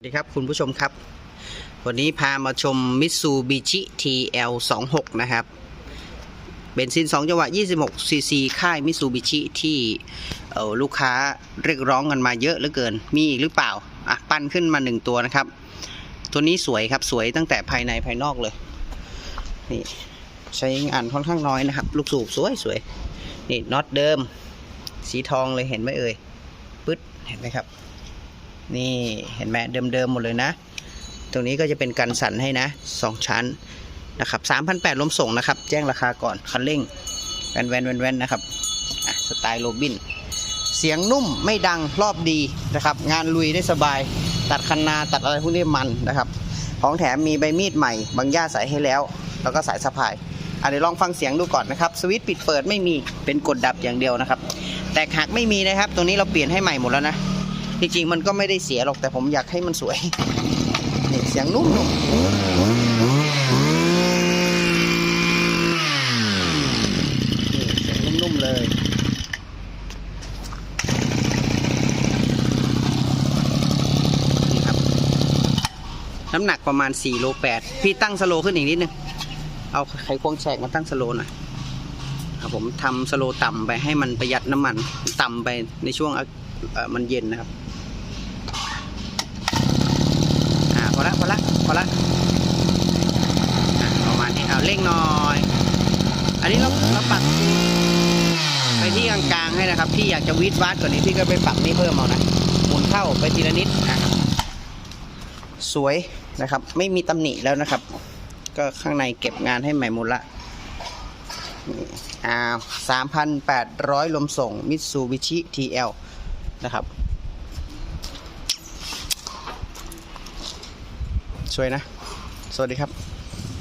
สวัสดีครับคุณผู้ชมครับ วันนี้พามาชม Mitsubishi TL26 นะครับเบนซิน 2 จังหวะ 26 ซีซี ค่าย Mitsubishi ที่ลูกค้าเรียกร้องกันมาเยอะเหลือเกิน มีอีกหรือเปล่า อะ ปั้นขึ้นมา 1 ตัวนะครับ ตัวนี้สวยครับสวยตั้งแต่ภายในภายนอกเลย นี่ ใช้งานค่อนข้างน้อยนะครับ ลูกสูบสวยสวยนี่น็อตเดิม สีทองเลยเห็นไหมเอ่ยปึ๊ดเห็นไหมครับ นี่เห็นไหมเดิมๆหมดเลยนะ ตรงนี้ก็จะเป็นกันสั่นให้นะสองชั้นนะครับ3,800ลมส่งนะครับ แจ้งราคาก่อนคันเร่งแวนแวนแวนแวนนะครับสไตล์โรบิน เสียงนุ่มไม่ดังรอบดีนะครับ งานลุยได้สบาย ตัดคันนาตัดอะไรพวกนี้มันนะครับ ของแถมมีใบมีดใหม่ บางย่าใส่ให้แล้ว แล้วก็สายสะพายอะเดี๋ยวลองฟังเสียงดูก่อนนะครับ สวิตช์ปิดเปิดไม่มีเป็นกดดับอย่างเดียวนะครับ แตกหักไม่มีนะครับ ตรงนี้เราเปลี่ยนให้ใหม่หมดแล้วนะ จริงๆมันก็ไม่ได้เสียหรอกแต่ผมอยากให้มันสวยนี่เสียงนุ่มๆเสียงนุ่มๆเลยนี่ครับ น้ำหนักประมาณ4โล8พี่ตั้งสโลขึ้นอีกนิดนึง เอาไขควงแฉกมาตั้งสโลหน่อยครับผมทำสโลต่ำไปให้มันประหยัดน้ำมันต่ำไปในช่วงมันเย็นนะครับ อ่าพอละพอละพอละอะประมาณนี้ เร่งหน่อย อันนี้เราเราปรับไปที่กลางๆให้นะครับ พี่อยากจะวิดวาดกว่านี้พี่ก็ไปปรับนี่เพิ่มเอานะหมุนเข้าไปทีละนิดนะครับสวยนะครับ ไม่มีตำหนิแล้วนะครับ ก็ข้างในเก็บงานให้ใหม่หมดละอ่าสามพันแปดร้อยลมส่งมิตซูบิชิ TL นะครับ สวยนะ สวัสดีครับ